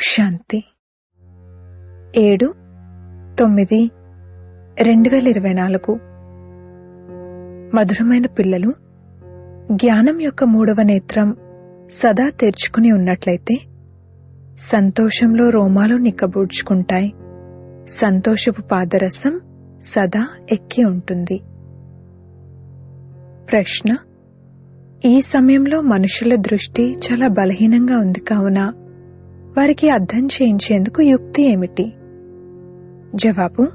శాంతి. ఏడు తొమ్మిది రెండు వేల ఇరవై నాలుగు. మధురమైన పిల్లలు జ్ఞానం యొక్క మూడవ నేత్రం సదా తెరుచుకుని ఉన్నట్లయితే సంతోషంలో రోమాలు నిక్కబూడ్చుకుంటాయి. సంతోషపు పాదరసం సదా ఎక్కి ఉంటుంది. ప్రశ్న ఈ సమయంలో మనుషుల దృష్టి చాలా బలహీనంగా ఉంది కావున వారికి అర్థం చేయించేందుకు యుక్తి ఏమిటి? జవాబు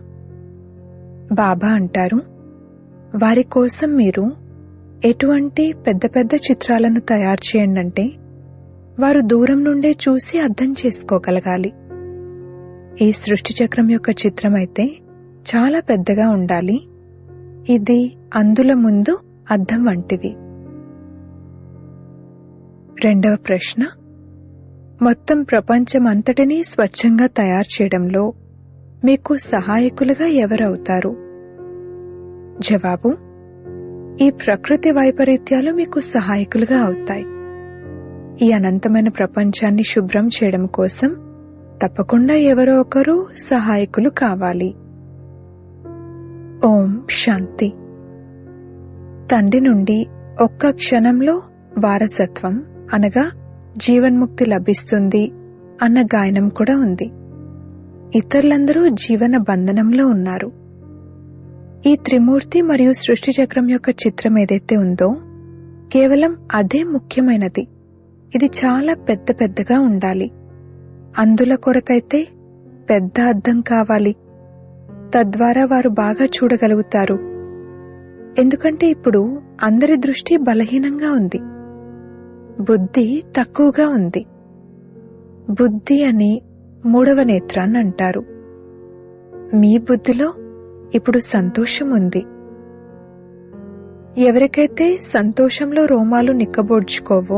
బాబా అంటారు వారి కోసం మీరు ఎటువంటి పెద్ద పెద్ద చిత్రాలను తయారు చేయండి అంటే వారు దూరం నుండే చూసి అర్థం చేసుకోగలగాలి. ఈ సృష్టి చక్రం యొక్క చిత్రం అయితే చాలా పెద్దగా ఉండాలి. ఇది అందుల ముందు అర్థం వంటిది. రెండవ ప్రశ్న మొత్తం ప్రపంచమంతటినీ స్వచ్ఛంగా తయారు చేయడంలో మీకు సహాయకులుగా ఎవరవుతారు? జవాబు ఈ ప్రకృతి వైపరీత్యాలు మీకు సహాయకులుగా అవుతాయి. ఈ అనంతమైన ప్రపంచాన్ని శుభ్రం చేయడం కోసం తప్పకుండా ఎవరో ఒకరు సహాయకులు కావాలి. ఓం శాంతి. తండ్రి నుండి ఒక్క క్షణంలో వారసత్వం అనగా జీవన్ముక్తి లభిస్తుంది అన్న గాయనం కూడా ఉంది. ఇతరులందరూ జీవన బంధనంలో ఉన్నారు. ఈ త్రిమూర్తి మరియు సృష్టి చక్రం యొక్క చిత్రం ఏదైతే ఉందో కేవలం అదే ముఖ్యమైనది. ఇది చాలా పెద్ద పెద్దగా ఉండాలి. అందుల కొరకైతే పెద్ద అర్థం కావాలి. తద్వారా వారు బాగా చూడగలుగుతారు. ఎందుకంటే ఇప్పుడు అందరి దృష్టి బలహీనంగా ఉంది. బుద్ధి తక్కువగా ఉంది. బుద్ధి అని మూడవ నేత్రాన్ని అంటారు. మీ బుద్ధిలో ఇప్పుడు సంతోషం ఉంది. ఎవరికైతే సంతోషంలో రోమాలు నిక్కబోడ్చుకోవో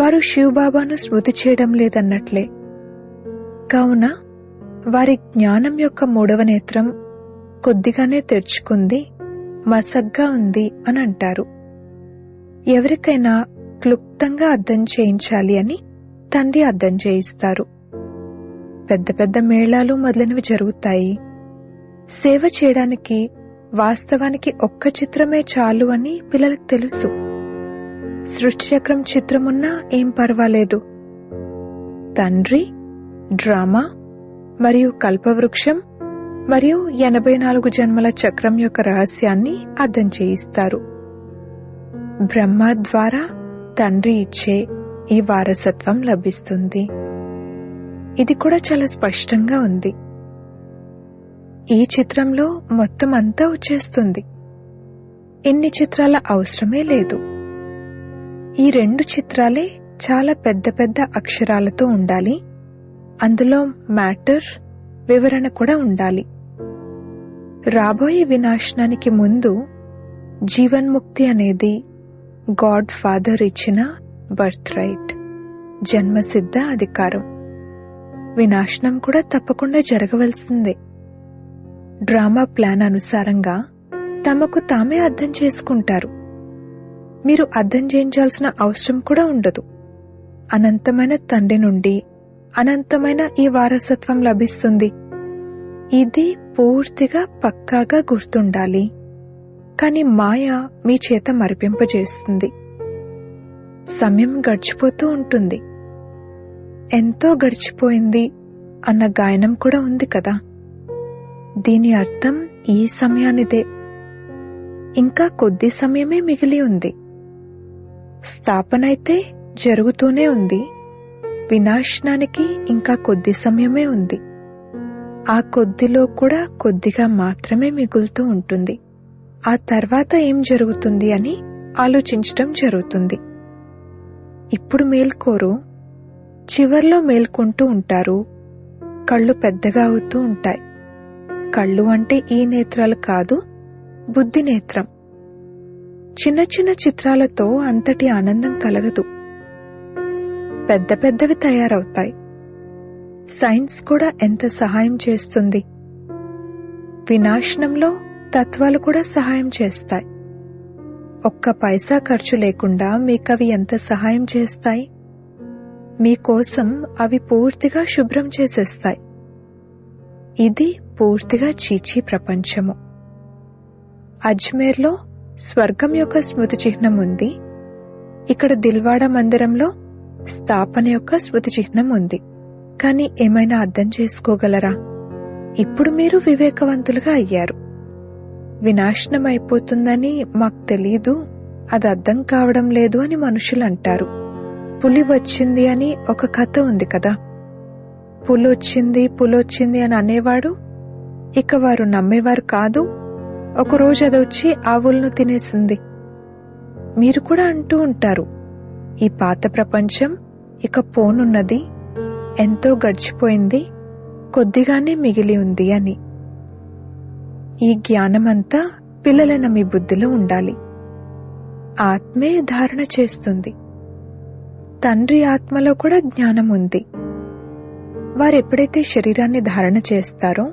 వారు శివబాబాను స్మృతి చేయడం లేదన్నట్లే. కావున వారి జ్ఞానం యొక్క మూడవ నేత్రం కొద్దిగానే తెరుచుకుంది మసగ్గా ఉంది అని అంటారు. ఎవరికైనా క్లుప్తంగా అర్థం చేయించాలి అని తండ్రి అర్థం చేయిస్తారు. పెద్ద పెద్ద మేళాలు మొదలైనవి జరుగుతాయి. సేవ చేయడానికి వాస్తవానికి ఒక్క చిత్రమే చాలు అని పిల్లలకు తెలుసు. సృష్టి చక్రం చిత్రమున్నా ఏం పర్వాలేదు. తండ్రి డ్రామా మరియు కల్పవృక్షం మరియు ఎనభై నాలుగు జన్మల చక్రం యొక్క రహస్యాన్ని అర్థం చేయిస్తారు. బ్రహ్మ ద్వారా తండ్రి ఇచ్చే ఈ వారసత్వం లభిస్తుంది. ఇది కూడా చాలా స్పష్టంగా ఉంది. ఈ చిత్రంలో మొత్తం అంతా వచ్చేస్తుంది. ఎన్ని చిత్రాల అవసరమే లేదు. ఈ రెండు చిత్రాలే చాలా పెద్ద పెద్ద అక్షరాలతో ఉండాలి. అందులో మ్యాటర్ వివరణ కూడా ఉండాలి. రాబోయే వినాశనానికి ముందు జీవన్ముక్తి అనేది గాడ్ ఫాదర్ ఇచ్చిన బర్త్ రైట్ జన్మసిద్ధ అధికారం. వినాశనం కూడా తప్పకుండా జరగవలసిందే. డ్రామా ప్లాన్ అనుసారంగా తమకు తామే అర్థం చేసుకుంటారు. మీరు అర్థం చేయించాల్సిన అవసరం కూడా ఉండదు. అనంతమైన తండ్రి నుండి అనంతమైన ఈ వారసత్వం లభిస్తుంది. ఇది పూర్తిగా పక్కాగా గుర్తుండాలి. కానీ మాయ మీ చేత మరిపింపజేస్తుంది. సమయం గడిచిపోతూ ఉంటుంది. ఎంతో గడిచిపోయింది అన్న గాయనం కూడా ఉంది కదా. దీని అర్థం ఈ సమయానిదే. ఇంకా కొద్ది సమయమే మిగిలి ఉంది. స్థాపన అయితే జరుగుతూనే ఉంది. వినాశనానికి ఇంకా కొద్ది సమయమే ఉంది. ఆ కొద్దిలో కూడా కొద్దిగా మాత్రమే మిగులుతూ ఉంటుంది. ఆ తర్వాత ఏం జరుగుతుంది అని ఆలోచించటం జరుగుతుంది. ఇప్పుడు మేల్కోరు చివర్లో మేల్కొంటూ ఉంటారు. కళ్ళు పెద్దగా అవుతూ ఉంటాయి. కళ్ళు అంటే ఈ నేత్రాలు కాదు బుద్ధి నేత్రం. చిన్న చిన్న చిత్రాలతో అంతటి ఆనందం కలగదు. పెద్ద పెద్దవి తయారవుతాయి. సైన్స్ కూడా ఎంత సహాయం చేస్తుంది. వినాశనంలో తత్వాలు కూడా సహాయం చేస్తాయి. ఒక్క పైసా ఖర్చు లేకుండా మీకవి ఎంత సహాయం చేస్తాయి? మీకోసం అవి పూర్తిగా శుభ్రం చేసేస్తాయి. ఇది పూర్తిగా చీచీ ప్రపంచము. అజ్మేర్లో స్వర్గం యొక్క స్మృతి చిహ్నం ఉంది. ఇక్కడ దిల్వాడ మందిరంలో స్థాపన యొక్క స్మృతి చిహ్నం ఉంది. కానీ ఏమైనా అర్థం చేసుకోగలరా? ఇప్పుడు మీరు వివేకవంతులుగా అయ్యారు. వినాశనం అయిపోతుందని మాకు తెలీదు అది అర్థం కావడం లేదు అని మనుషులు అంటారు. పులి వచ్చింది అని ఒక కథ ఉంది కదా. పులొచ్చింది పులొచ్చింది అని అనేవాడు ఇక వారు నమ్మేవారు కాదు. ఒకరోజు అది వచ్చి ఆవులను తినేసింది. మీరు కూడా అంటూ ఉంటారు ఈ పాత ప్రపంచం ఇక పోనున్నది ఎంతో గడిచిపోయింది కొద్దిగానే మిగిలి ఉంది అని. ఈ జ్ఞానమంతా పిల్లలన్న మీ బుద్ధిలో ఉండాలి. ఆత్మే ధారణ చేస్తుంది. తండ్రి ఆత్మలో కూడా జ్ఞానం ఉంది. వారెప్పుడైతే శరీరాన్ని ధారణ చేస్తారో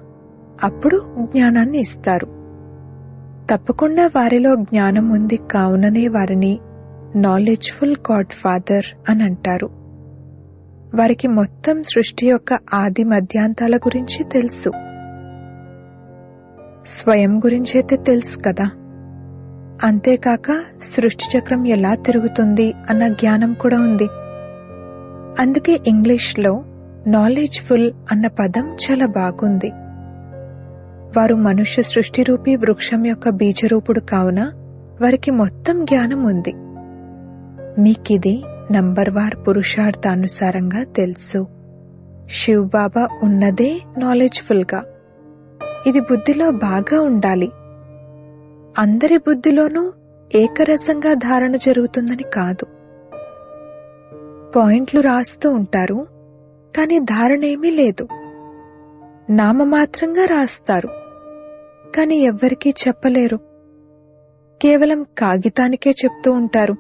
అప్పుడు జ్ఞానాన్ని ఇస్తారు. తప్పకుండా వారిలో జ్ఞానం ఉంది కావుననే వారిని నాలెడ్జ్ఫుల్ గాడ్ ఫాదర్ అని అంటారు వారికి మొత్తం సృష్టి యొక్క ఆది మధ్యాంతాల గురించి తెలుసు. స్వయం గురించైతే తెలుసు కదా. అంతేకాక సృష్టి చక్రం ఎలా తిరుగుతుంది అన్న జ్ఞానం కూడా ఉంది. అందుకే ఇంగ్లీష్లో నాలెడ్జ్ఫుల్ అన్న పదం చాలా బాగుంది. వారు మనుష్య సృష్టి రూపీ వృక్షం యొక్క బీజరూపుడు కావున వారికి మొత్తం జ్ఞానం ఉంది. మీకిది నంబర్ వార్ పురుషార్థానుసారంగా తెలుసు. శివ్ బాబా ఉన్నదే నాలెడ్జ్ఫుల్గా ఇది బుద్ధిలో బాగా ఉండాలి. అందరి బుద్ధిలోనూ ఏకరసంగా ధారణ జరుగుతుందని కాదు. పాయింట్లు రాస్తూ ఉంటారు కానీ ధారణ ఏమీ లేదు. నామమాత్రంగా రాస్తారు కానీ ఎవ్వరికీ చెప్పలేరు. కేవలం కాగితానికే చెప్తూ ఉంటారు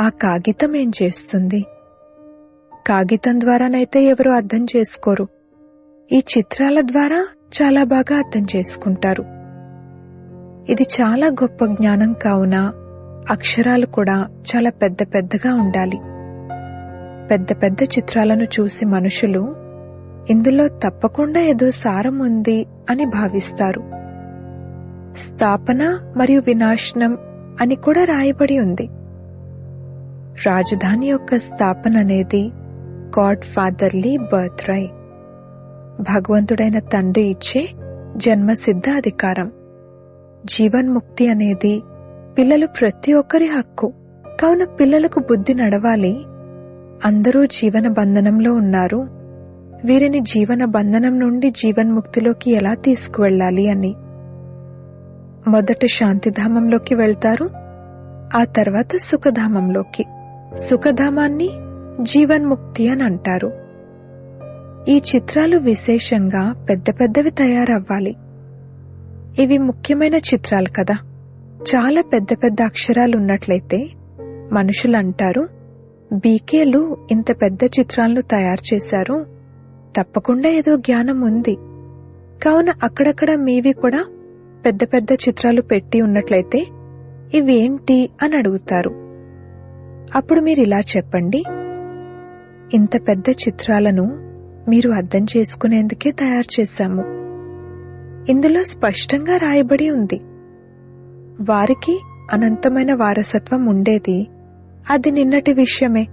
ఆ కాగితం ఏం చేస్తుంది? కాగితం ద్వారానైతే ఎవరు అర్థం చేసుకోరు. ఈ చిత్రాల ద్వారా చాలా బాగా అర్థం చేసుకుంటారు. ఇది చాలా గొప్ప జ్ఞానం కావున అక్షరాలు కూడా చాలా పెద్ద పెద్దగా ఉండాలి. పెద్ద పెద్ద చిత్రాలను చూసి మనుషులు ఇందులో తప్పకుండా ఏదో సారం ఉంది అని భావిస్తారు. స్థాపన మరియు వినాశనం అని కూడా రాయబడి ఉంది. రాజధాని యొక్క స్థాపన అనేది గాడ్ ఫాదర్లీ బర్త్ రైట్ భగవంతుడైన తండ్రి ఇచ్చే జన్మసిద్ధ అధికారం జీవన్ముక్తి అనేది పిల్లలు ప్రతి ఒక్కరి హక్కు. కావున పిల్లలకు బుద్ధి నడవాలి. అందరూ జీవన బంధనంలో ఉన్నారు. వీరిని జీవన బంధనం నుండి జీవన్ముక్తిలోకి ఎలా తీసుకువెళ్ళాలి అని. మొదట శాంతిధామంలోకి వెళ్తారు. ఆ తర్వాత సుఖధామంలోకి. సుఖధామాన్ని జీవన్ముక్తి అని అంటారు. ఈ చిత్రాలు విశేషంగా పెద్ద పెద్దవి తయారవ్వాలి. ఇవి ముఖ్యమైన చిత్రాలు కదా. చాలా పెద్ద పెద్ద అక్షరాలు ఉన్నట్లయితే మనుషులు అంటారు బీకేలు ఇంత పెద్ద చిత్రాలను తయారు చేశారు తప్పకుండా ఏదో జ్ఞానం ఉంది. కావున అక్కడక్కడ మీవి కూడా పెద్ద పెద్ద చిత్రాలు పెట్టి ఉన్నట్లయితే ఇవేంటి అని అడుగుతారు. అప్పుడు మీరు ఇలా చెప్పండి. ఇంత పెద్ద చిత్రాలను మీరు అర్థం చేసుకునేందుకే తయారు చేశాము. ఇందులో స్పష్టంగా రాయబడి ఉంది. వారికి అనంతమైన వారసత్వం ఉండేది. అది నిన్నటి విషయమే.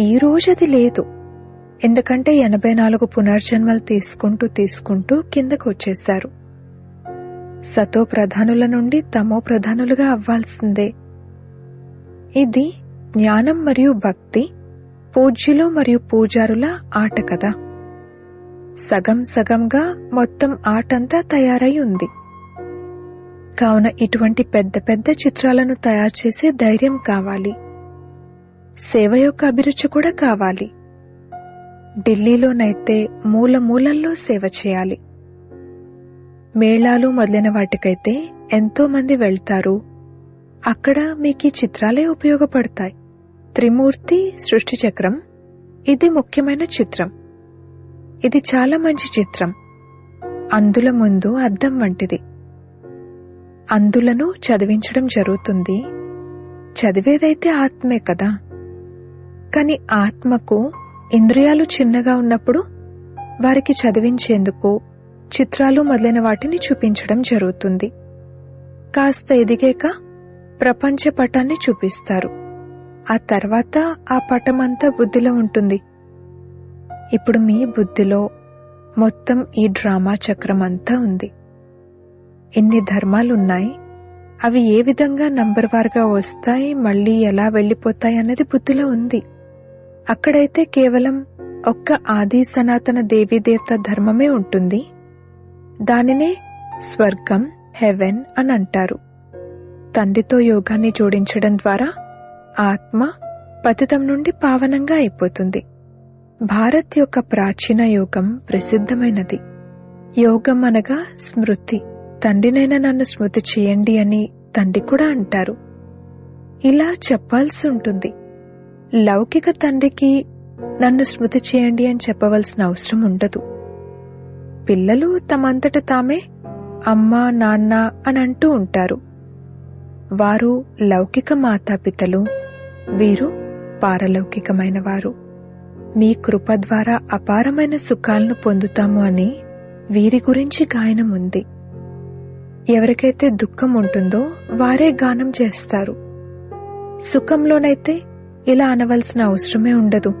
ఈ రోజు అది లేదు. ఎందుకంటే ఎనభై నాలుగు పునర్జన్మలు తీసుకుంటూ తీసుకుంటూ కిందకు వచ్చేశారు. సతో ప్రధానుల నుండి తమో ప్రధానులుగా అవ్వాల్సిందే. ఇది జ్ఞానం మరియు భక్తి పూజ్యులు మరియు పూజారుల ఆట కదా సగం సగంగా మొత్తం ఆటంతా తయారై ఉంది కావున ఇటువంటి పెద్ద పెద్ద చిత్రాలను తయారు చేసే ధైర్యం కావాలి. సేవ యొక్క అభిరుచి కూడా కావాలి. ఢిల్లీలోనైతే మూల మూలల్లో సేవ చేయాలి. మేళాలు మొదలైన వాటికైతే ఎంతో మంది వెళ్తారు. అక్కడ మీకు ఈ చిత్రాలే ఉపయోగపడతాయి. త్రిమూర్తి సృష్టి చక్రం ఇది ముఖ్యమైన చిత్రం. ఇది చాలా మంచి చిత్రం. అందుల ముందు అద్దం వంటిది. అందులను చదివించడం జరుగుతుంది. చదివేదైతే ఆత్మే కదా. కాని ఆత్మకు ఇంద్రియాలు చిన్నగా ఉన్నప్పుడు వారికి చదివించేందుకు చిత్రాలు మొదలైన వాటిని చూపించడం జరుగుతుంది. కాస్త ఎదిగాక ప్రపంచ పటాన్ని చూపిస్తారు. ఆ తర్వాత ఆ పటమంతా బుద్ధిలో ఉంటుంది. ఇప్పుడు మీ బుద్ధిలో మొత్తం ఈ డ్రామా చక్రం అంతా ఉంది. ఎన్ని ధర్మాలున్నాయి? అవి ఏ విధంగా నంబర్ వారుగా వస్తాయి మళ్ళీ ఎలా వెళ్ళిపోతాయి అన్నది బుద్ధిలో ఉంది. అక్కడైతే కేవలం ఒక్క ఆది సనాతన దేవీదేవత ధర్మమే ఉంటుంది. దానినే స్వర్గం హెవెన్ అని అంటారు. తండ్రితో యోగాన్ని జోడించడం ద్వారా ఆత్మ పతితం నుండి పావనంగా అయిపోతుంది. భారత్ యొక్క ప్రాచీన యోగం ప్రసిద్ధమైనది. యోగం అనగా స్మృతి. తండ్రినైనా నన్ను స్మృతి చేయండి అని తండ్రి కూడా అంటారు. ఇలా చెప్పాల్సి ఉంటుంది. లౌకిక తండ్రికి నన్ను స్మృతి చేయండి అని చెప్పవలసిన అవసరం ఉండదు. పిల్లలు తమంతట తామే అమ్మ నాన్న అని అంటూ ఉంటారు. వారు లౌకిక మాతాపితలు వీరు పారలౌకికమైన వారు. మీ కృప ద్వారా అపారమైన సుఖాలను పొందుతాము అని వీరి గురించి గాయనం ఉంది. ఎవరికైతే దుఃఖం ఉంటుందో వారే గానం చేస్తారు. సుఖంలోనైతే ఇలా అనవలసిన అవసరమే ఉండదు.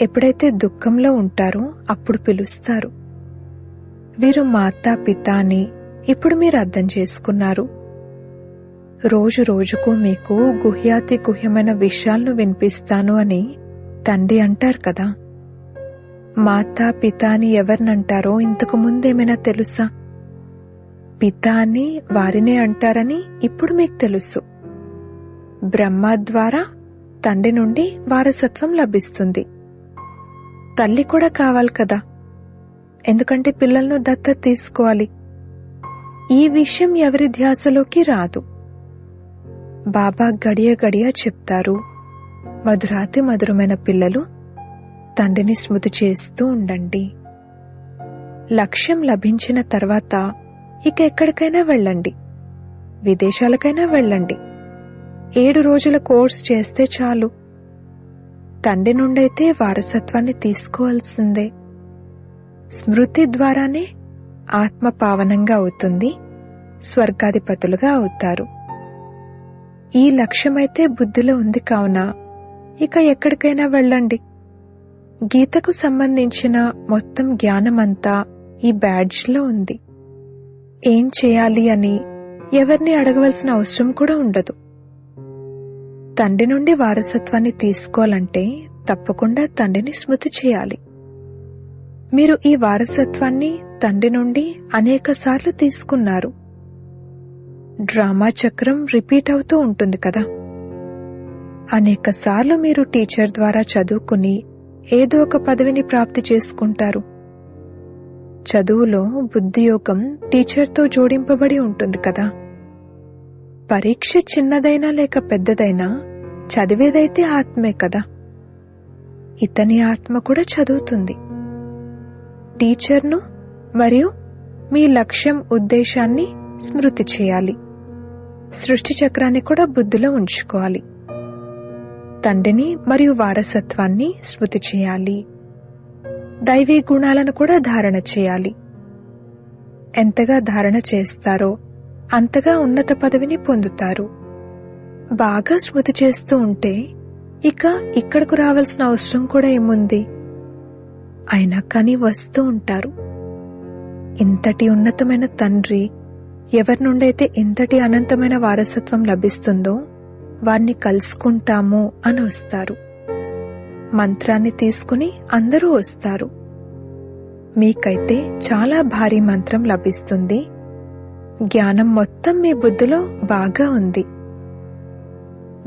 ఎప్పుడైతే దుఃఖంలో ఉంటారో అప్పుడు పిలుస్తారు. వీరు మాతా పిత అని ఇప్పుడు మీరు అర్థం చేసుకున్నారు. రోజు రోజుకు మీకు గుహ్యాతి గుహ్యమైన విషయాలను వినిపిస్తాను అని తండ్రి అంటారు కదా. మాతా పిత అని ఎవరినంటారో ఇంతకు ముందేమైనా తెలుసా? పిత అని వారినే అంటారని ఇప్పుడు మీకు తెలుసు. బ్రహ్మ ద్వారా తండ్రి నుండి వారసత్వం లభిస్తుంది. తల్లి కూడా కావాలి కదా. ఎందుకంటే పిల్లలను దత్త తీసుకోవాలి. ఈ విషయం ఎవరి ధ్యాసలోకి రాదు. బాబా గడియ గడియ చెప్తారు. మధురాతి మధురమైన పిల్లలు తండ్రిని స్మృతి చేస్తూ ఉండండి. లక్ష్యం లభించిన తర్వాత ఇక ఎక్కడికైనా వెళ్ళండి. విదేశాలకైనా వెళ్ళండి. ఏడు రోజుల కోర్స్ చేస్తే చాలు. తండ్రి నుండైతే వారసత్వాన్ని తీసుకోవాల్సిందే. స్మృతి ద్వారానే ఆత్మ పావనంగా అవుతుంది స్వర్గాధిపతులుగా అవుతారు. ఈ లక్ష్యమైతే బుద్ధిలో ఉంది కావున ఇక ఎక్కడికైనా వెళ్ళండి. గీతకు సంబంధించిన మొత్తం జ్ఞానమంతా ఈ బ్యాడ్జ్లో ఉంది. ఏం చేయాలి అని ఎవరిని అడగవలసిన అవసరం కూడా ఉండదు. తండ్రి నుండి వారసత్వాన్ని తీసుకోవాలంటే తప్పకుండా తండ్రిని స్మృతి చేయాలి. మీరు ఈ వారసత్వాన్ని తండ్రి నుండి అనేకసార్లు తీసుకున్నారు. డ్రామా చక్రం రిపీట్ అవుతూ ఉంటుంది కదా. అనేక సార్లు మీరు టీచర్ ద్వారా చదువుకుని ఏదో ఒక పదవిని ప్రాప్తి చేసుకుంటారు. చదువులో బుద్ధియోగం టీచర్తో జోడింపబడి ఉంటుంది కదా. పరీక్ష చిన్నదైనా లేక పెద్దదైనా చదివేదైతే ఆత్మే కదా. ఇతని ఆత్మ కూడా చదువుతుంది. టీచర్ను మరియు మీ లక్ష్యం ఉద్దేశాన్ని స్మృతి చేయాలి. సృష్టి చక్రాన్ని కూడా బుద్ధిలో ఉంచుకోవాలి. తండ్రిని మరియు వారసత్వాన్ని స్మృతి చేయాలి. దైవీ గుణాలను కూడా ధారణ చేయాలి. ఎంతగా ధారణ చేస్తారో అంతగా ఉన్నత పదవిని పొందుతారు. బాగా స్మృతి చేస్తూ ఉంటే ఇక ఇక్కడకు రావాల్సిన అవసరం కూడా ఏముంది? అయినా కానీ వస్తూ ఉంటారు. ఇంతటి ఉన్నతమైన తండ్రి ఎవరి నుండైతే ఇంతటి అనంతమైన వారసత్వం లభిస్తుందో వారిని కలుసుకుంటాము అని వస్తారు. మంత్రాన్ని తీసుకుని అందరూ వస్తారు. మీకైతే చాలా భారీ మంత్రం లభిస్తుంది. జ్ఞానం మొత్తం మీ బుద్ధిలో బాగా ఉంది.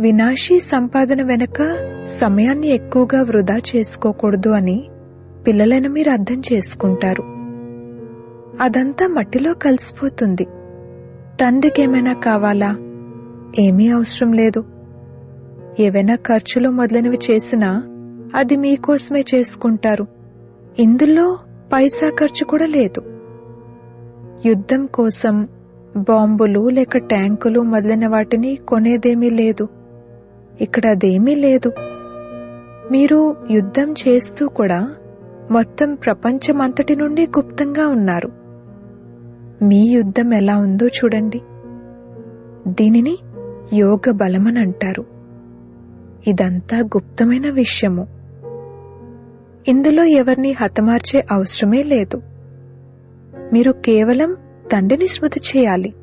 వినాశీ సంపాదన వెనుక సమయాన్ని ఎక్కువగా వృధా చేసుకోకూడదు అని పిల్లలను మీరు అర్థం చేసుకుంటారు. అదంతా మట్టిలో కలిసిపోతుంది. తండ్రికి ఏమైనా కావాలా? ఏమీ అవసరం లేదు. ఏవైనా ఖర్చులు మొదలైనవి చేసినా అది మీకోసమే చేసుకుంటారు. ఇందులో పైసా ఖర్చు కూడా లేదు. యుద్ధం కోసం బాంబులు లేక ట్యాంకులు మొదలైన వాటిని కొనేదేమీ లేదు. ఇక్కడ అదేమీ లేదు. మీరు యుద్ధం చేస్తూ కూడా మొత్తం ప్రపంచమంతటి నుండి గుప్తంగా ఉన్నారు. మీ యుద్ధం ఎలా ఉందో చూడండి. దీనిని యోగ బలమని అంటారు ఇదంతా గుప్తమైన విషయము. ఇందులో ఎవరిని హతమార్చే అవసరమే లేదు. మీరు కేవలం తండ్రిని స్మృతి చేయాలి.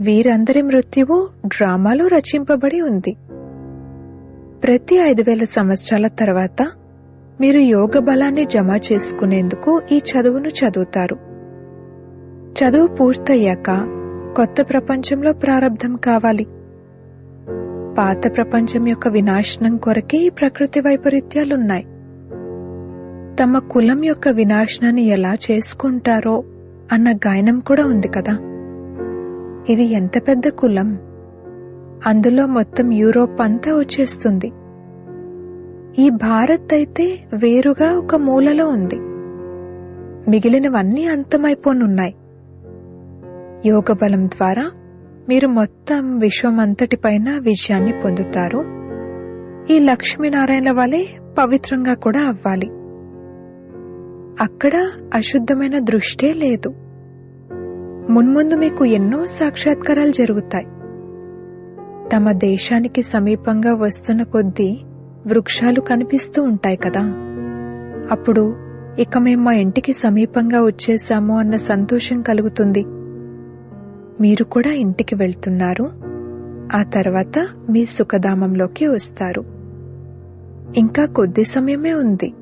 వీరందరి మృత్యువు డ్రామాలో రచింపబడి ఉంది. ప్రతి ఐదు వేల సంవత్సరాల తర్వాత మీరు యోగ బలాన్ని జమ చేసుకునేందుకు ఈ చదువును చదువుతారు. చదువు పూర్తయ్యాక కొత్త ప్రపంచంలో ప్రారంధం కావాలి. పాత ప్రపంచం యొక్క వినాశనం కొరకే ఈ ప్రకృతి వైపరీత్యాలున్నాయి. తమ కులం యొక్క వినాశనాన్ని ఎలా చేసుకుంటారో అన్న గాయనం కూడా ఉంది కదా. ఇది ఎంత పెద్ద కులం? అందులో మొత్తం యూరోప్ అంతా వచ్చేస్తుంది. ఈ భారత్ అయితే వేరుగా ఒక మూలలో ఉంది. మిగిలినవన్నీ అంతమైపోనున్నాయి. యోగ బలం ద్వారా మీరు మొత్తం విశ్వమంతటిపైన విజయాన్ని పొందుతారు. ఈ లక్ష్మీనారాయణ వలె పవిత్రంగా కూడా అవ్వాలి. అక్కడ అశుద్ధమైన దృష్టే లేదు. మున్ముందు మీకు ఎన్నో సాక్షాత్కారాలు జరుగుతాయి. తమ దేశానికి సమీపంగా వస్తున్న కొద్దీ వృక్షాలు కనిపిస్తూ ఉంటాయి కదా. అప్పుడు ఇక మేము మా ఇంటికి సమీపంగా వచ్చేసాము అన్న సంతోషం కలుగుతుంది. మీరు కూడా ఇంటికి వెళ్తున్నారు. ఆ తర్వాత మీ సుఖధామంలోకి వస్తారు. ఇంకా కొద్ది సమయమే ఉంది.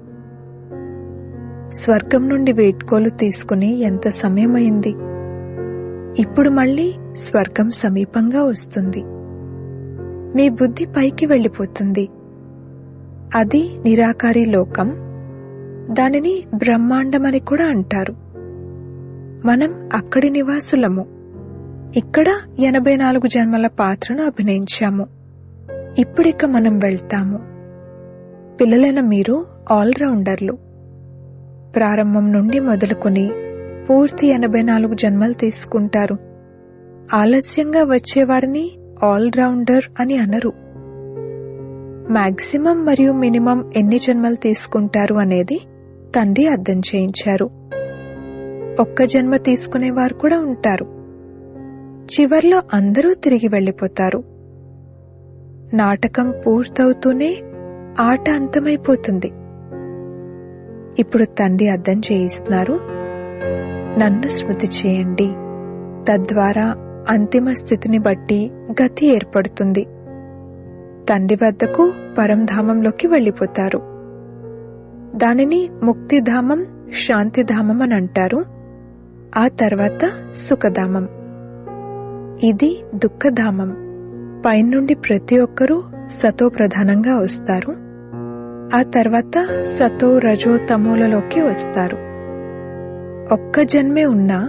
స్వర్గం నుండి వేట్కోలు తీసుకుని ఎంత సమయమైంది? ఇప్పుడు మళ్ళీ స్వర్గం సమీపంగా వస్తుంది. మీ బుద్ధి పైకి వెళ్ళిపోతుంది. అది నిరాకారి లోకం. దానిని బ్రహ్మాండమని కూడా అంటారు. మనం అక్కడి నివాసులము. ఇక్కడ ఎనభై నాలుగు జన్మల పాత్రను అభినయించాము. ఇప్పుడిక మనం వెళ్తాము. పిల్లలైన మీరు ఆల్రౌండర్లు. ప్రారంభం నుండి మొదలుకొని పూర్తి ఎనభై నాలుగు జన్మలు తీసుకుంటారు. ఆలస్యంగా వచ్చేవారిని ఆల్రౌండర్ అని అనరు. మాక్సిమం మరియు మినిమం ఎన్ని జన్మలు తీసుకుంటారు అనేది తండ్రి అర్థం చేయించారు. ఒక్క జన్మ తీసుకునేవారు కూడా ఉంటారు. చివర్లో అందరూ తిరిగి వెళ్ళిపోతారు. నాటకం పూర్తవుతూనే ఆట అంతమైపోతుంది. ఇప్పుడు తండ్రి అర్థం చేయిస్తున్నారు నన్ను స్మృతి చేయండి. తద్వారా అంతిమ స్థితిని బట్టి గతి ఏర్పడుతుంది. తండ్రి వద్దకు పరంధామంలోకి వెళ్ళిపోతారు. దానిని ముక్తిధామం శాంతిధామం అని అంటారు. ఆ తర్వాత సుఖధామం. ఇది దుఃఖధామం. పైనుండి ప్రతి ఒక్కరూ సతో ప్రధానంగా వస్తారు. ఆ తర్వాత సతో రజో తమోలలోకి వస్తారు. ఒక్క జన్మే ఉన్నా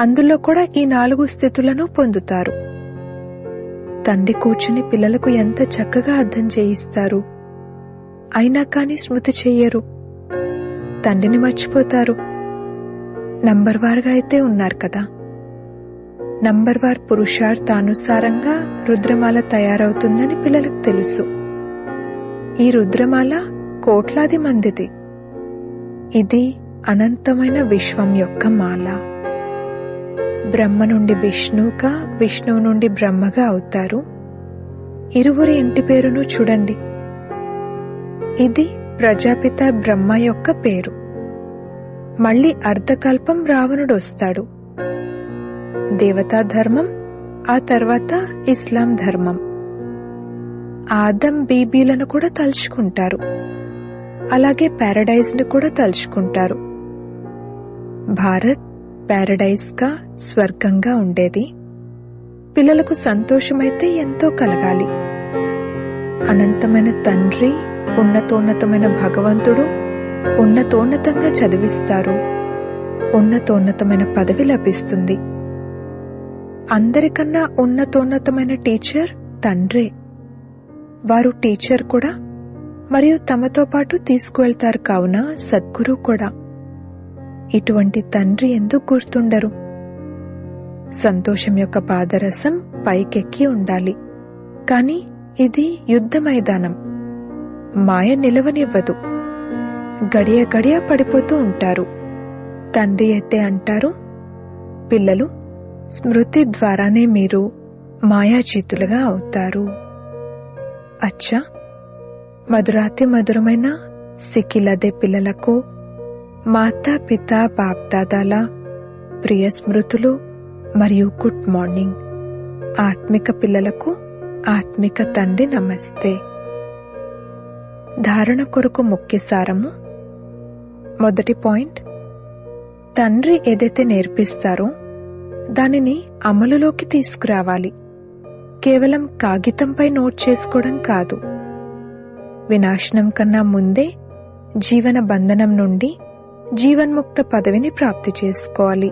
అందులో కూడా ఈ నాలుగు స్థితులను పొందుతారు. తండ్రి కూర్చుని పిల్లలకు ఎంత చక్కగా అర్థం చేయిస్తారు. అయినా కాని స్మృతి చెయ్యరు. తండ్రిని మర్చిపోతారు. నంబర్ వార్గా అయితే ఉన్నారు కదా. నంబర్ వార్ పురుషార్థానుసారంగా రుద్రమాల తయారవుతుందని పిల్లలకు తెలుసు. ఈ రుద్రమాల కోట్లాది మందిది. ఇది అనంతమైన విశ్వం యొక్క మాల. బ్రహ్మ నుండి విష్ణువుగా విష్ణువు నుండి బ్రహ్మగా అవుతారు. ఇరువురి ఇంటి పేరును చూడండి. ఇది ప్రజాపిత బ్రహ్మ యొక్క పేరు. మళ్ళీ అర్ధకల్పం రావణుడు వస్తాడు. దేవతా ధర్మం ఆ తర్వాత ఇస్లాం ధర్మం. ఆదం బీబీలను కూడా తలుచుకుంటారు. అలాగే ప్యారడైజ్ని కూడా తలుచుకుంటారు. భారత్ ప్యారడైజ్గా స్వర్గంగా ఉండేది. పిల్లలకు సంతోషమైతే ఎంతో కలగాలి. అనంతమైన తండ్రి ఉన్నతోన్నతమైన భగవంతుడు ఉన్నతోన్నతంగా చదివిస్తారు. ఉన్నతోన్నతమైన పదవి లభిస్తుంది. అందరికన్నా ఉన్నతోన్నతమైన టీచర్ తండ్రే. వారు టీచర్ కూడా మరియు తమతో పాటు తీసుకువెళ్తారు కావున సద్గురు కూడా. ఇటువంటి తండ్రి ఎందుకు గుర్తుండరు? సంతోషం యొక్క పాదరసం పైకెక్కి ఉండాలి. కాని ఇది యుద్ధ మైదానం. మాయ నిలవనివ్వదు. గడియ గడియ పడిపోతూ ఉంటారు. తండ్రి అయితే అంటారు పిల్లలు స్మృతి ద్వారానే మీరు మాయాచితులుగా అవుతారు. అచ్చా! మధురాతి మధురమైన సిక్కిలదే పిల్లలకు మాతా పిత బాప్దాదాల ప్రియ స్మృతులు మరియు గుడ్ మార్నింగ్. ఆత్మిక పిల్లలకు ఆత్మిక తండ్రి నమస్తే. ధారణ కొరకు ముఖ్య సారము. మొదటి పాయింట్. తండ్రి ఏదైతే నేర్పిస్తారో దానిని అమలులోకి తీసుకురావాలి. కేవలం కాగితంపై నోట్ చేసుకోవడం కాదు. వినాశనం కన్నా ముందే జీవన బంధనం నుండి జీవన్ముక్త పదవిని ప్రాప్తి చేసుకోవాలి.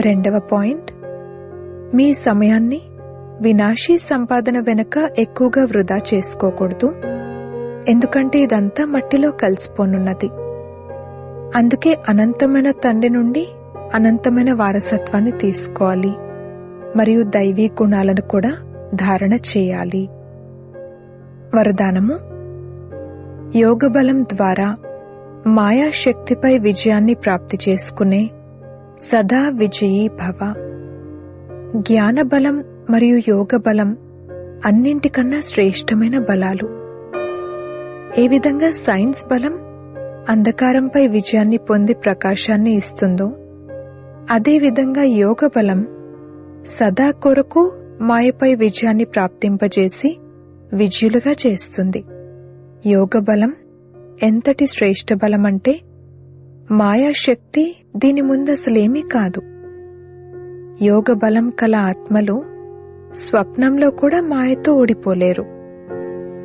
రెండవ పాయింట్. మీ సమయాన్ని వినాశీ సంపాదన వెనుక ఎక్కువగా వృధా చేసుకోకూడదు. ఎందుకంటే ఇదంతా మట్టిలో కలిసిపోనున్నది. అందుకే అనంతమైన తండ్రి నుండి అనంతమైన వారసత్వాన్ని తీసుకోవాలి మరియు దైవీ గుణాలను కూడా ధారణ చేయాలి. వరదానము యోగ బలం ద్వారా మాయాశక్తిపై విజయాన్ని ప్రాప్తి చేసుకునే సదా విజయీ భవ. జ్ఞాన బలం మరియు యోగ బలం అన్నింటికన్నా శ్రేష్టమైన బలాలు. ఏ విధంగా సైన్స్ బలం అంధకారంపై విజయాన్ని పొంది ప్రకాశాన్ని ఇస్తుందో అదేవిధంగా యోగ బలం సదా కొరకు మాయపై విజయాన్ని ప్రాప్తింపజేసి విజయులుగా చేస్తుంది. యోగ బలం ఎంతటి శ్రేష్ఠ బలం అంటే మాయాశక్తి దీని ముందు అసలేమీ కాదు. యోగ బలం కల ఆత్మలు స్వప్నంలో కూడా మాయతో ఓడిపోలేరు.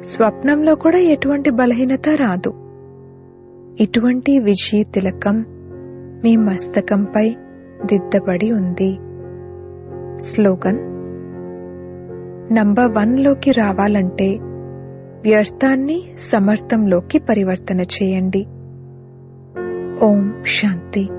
స్వప్నంలో కూడా ఎటువంటి బలహీనత రాదు. ఇటువంటి విజయ తిలకం మీ మస్తకంపై దిద్దబడి ఉంది. స్లోగన్ నంబర్ వన్లోకి రావాలంటే వ్యర్థాన్ని సమర్థంలోకి పరివర్తన చేయండి. ఓం శాంతి.